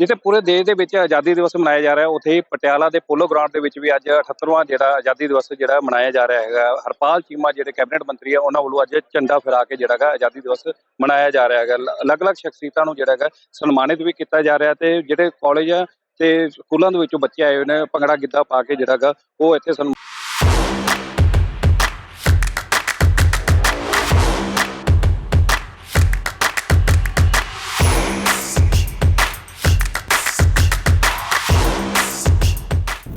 ਜਿੱਥੇ ਪੂਰੇ ਦੇਸ਼ ਦੇ ਵਿੱਚ ਆਜ਼ਾਦੀ ਦਿਵਸ ਮਨਾਇਆ ਜਾ ਰਿਹਾ ਉੱਥੇ ਹੀ ਪਟਿਆਲਾ ਦੇ ਪੋਲੋ ਗਰਾਊਂਡ ਦੇ ਵਿੱਚ ਵੀ ਅੱਜ 78ਵਾਂ ਜਿਹੜਾ ਆਜ਼ਾਦੀ ਦਿਵਸ ਜਿਹੜਾ ਮਨਾਇਆ ਜਾ ਰਿਹਾ ਹੈਗਾ। ਹਰਪਾਲ ਚੀਮਾ, ਜਿਹੜੇ ਕੈਬਨਿਟ ਮੰਤਰੀ ਆ, ਉਹਨਾਂ ਵੱਲੋਂ ਅੱਜ ਝੰਡਾ ਫਹਿਰਾ ਕੇ ਜਿਹੜਾ ਹੈਗਾ ਆਜ਼ਾਦੀ ਦਿਵਸ ਮਨਾਇਆ ਜਾ ਰਿਹਾ ਹੈਗਾ। ਅਲੱਗ-ਅਲੱਗ ਸ਼ਖਸੀਅਤਾਂ ਨੂੰ ਜਿਹੜਾ ਹੈਗਾ ਸਨਮਾਨਿਤ ਵੀ ਕੀਤਾ ਜਾ ਰਿਹਾ ਤੇ ਜਿਹੜੇ ਕਾਲਜ ਆ ਤੇ ਸਕੂਲਾਂ ਦੇ ਵਿੱਚੋਂ ਬੱਚੇ ਆਏ ਹੋਏ ਨੇ, ਭੰਗੜਾ ਗਿੱਧਾ ਪਾ ਕੇ ਜਿਹੜਾ ਹੈਗਾ ਉਹ ਇੱਥੇ ਸਨਮਾਨ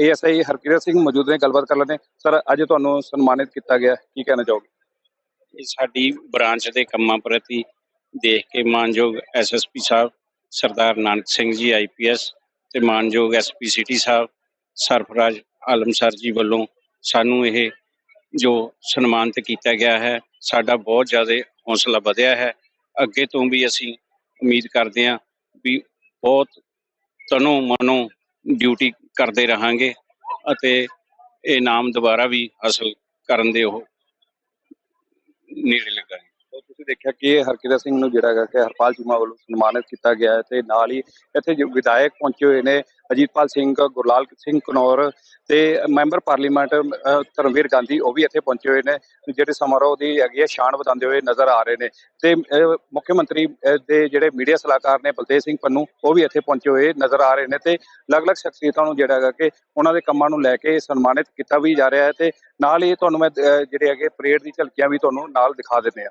ਏਐਸਆਈ ਹਰਕਿਰਤ ਸਿੰਘ ਮੌਜੂਦ ਨੇ, ਗੱਲਬਾਤ ਕਰ ਲੈਂਦੇ ਸਰ, ਅੱਜ ਤੁਹਾਨੂੰ ਸਨਮਾਨਿਤ ਕੀਤਾ ਗਿਆ ਕੀ ਕਹਿਣਾ ਚਾਹੋਗੇ? ਇਹ ਸਾਡੀ ਬ੍ਰਾਂਚ ਦੇ ਕੰਮਾਂ ਪ੍ਰਤੀ ਦੇਖ ਕੇ ਮਾਨਯੋਗ ਐਸਐਸਪੀ ਸਾਹਿਬ, ਸਰਦਾਰ ਨਾਨਕ ਸਿੰਘ ਜੀ ਆਈਪੀਐਸ ਤੇ ਮਾਨਯੋਗ ਐਸਪੀ ਸਿਟੀ ਸਾਹਿਬ, ਸਰਫਰਾਜ਼ ਆਲਮ ਸਰ ਜੀ ਵੱਲੋਂ ਸਾਨੂੰ ਇਹ ਜੋ ਸਨਮਾਨਿਤ ਕੀਤਾ ਗਿਆ ਹੈ, ਸਾਡਾ ਬਹੁਤ ਜ਼ਿਆਦਾ ਹੌਸਲਾ ਵਧਿਆ ਹੈ। ਅੱਗੇ ਤੋਂ ਵੀ ਅਸੀਂ ਉਮੀਦ ਕਰਦੇ ਹਾਂ ਵੀ ਬਹੁਤ ਤਨੋਂ ਮਨੋਂ ਡਿਊਟੀ ਕਰਦੇ ਰਹਾਂਗੇ ਅਤੇ ਇਹ ਨਾਮ ਦੁਬਾਰਾ ਵੀ ਹਾਸਲ ਕਰਨ ਦੇ ਉਹ ਨੇੜੇ ਲੱਗਾ ਤੁਸੀਂ ਦੇਖਿਆ ਕਿ ਇਹ ਹਰਕਿਰਤ ਸਿੰਘ ਨੂੰ ਜਿਹੜਾ ਹੈਗਾ ਕਿ ਹਰਪਾਲ ਚੀਮਾ ਵੱਲੋਂ ਸਨਮਾਨਿਤ ਕੀਤਾ ਗਿਆ ਹੈ ਤੇ ਨਾਲ ਹੀ ਇੱਥੇ ਜੋ ਵਿਧਾਇਕ ਪਹੁੰਚੇ ਹੋਏ ਨੇ ਅਜੀਤਪਾਲ ਸਿੰਘ, ਗੁਰਲਾਲ ਸਿੰਘ ਕਨੌਰ ਤੇ ਮੈਂਬਰ ਪਾਰਲੀਮੈਂਟ ਧਰਮਵੀਰ ਗਾਂਧੀ, ਉਹ ਵੀ ਇੱਥੇ ਪਹੁੰਚੇ ਹੋਏ ਨੇ ਜਿਹੜੇ ਸਮਾਰੋਹ ਦੀ ਹੈਗੀ ਹੈ ਸ਼ਾਨ ਵਧਾਉਂਦੇ ਹੋਏ ਨਜ਼ਰ ਆ ਰਹੇ ਨੇ ਤੇ ਮੁੱਖ ਮੰਤਰੀ ਦੇ ਜਿਹੜੇ ਮੀਡੀਆ ਸਲਾਹਕਾਰ ਨੇ ਬਲਤੇਜ ਸਿੰਘ ਪੰਨੂ, ਉਹ ਵੀ ਇੱਥੇ ਪਹੁੰਚੇ ਹੋਏ ਨਜ਼ਰ ਆ ਰਹੇ ਨੇ ਤੇ ਅਲੱਗ-ਅਲੱਗ ਸ਼ਖਸੀਅਤਾਂ ਨੂੰ ਜਿਹੜਾ ਹੈਗਾ ਕਿ ਉਹਨਾਂ ਦੇ ਕੰਮਾਂ ਨੂੰ ਲੈ ਕੇ ਸਨਮਾਨਿਤ ਕੀਤਾ ਵੀ ਜਾ ਰਿਹਾ ਹੈ ਤੇ ਨਾਲ ਹੀ ਤੁਹਾਨੂੰ ਮੈਂ ਜਿਹੜੇ ਹੈਗੇ ਪਰੇਡ ਦੀ ਝਲਕੀਆਂ ਵੀ ਤੁਹਾਨੂੰ ਨਾਲ ਦਿਖਾ ਦਿੰਦੇ ਆ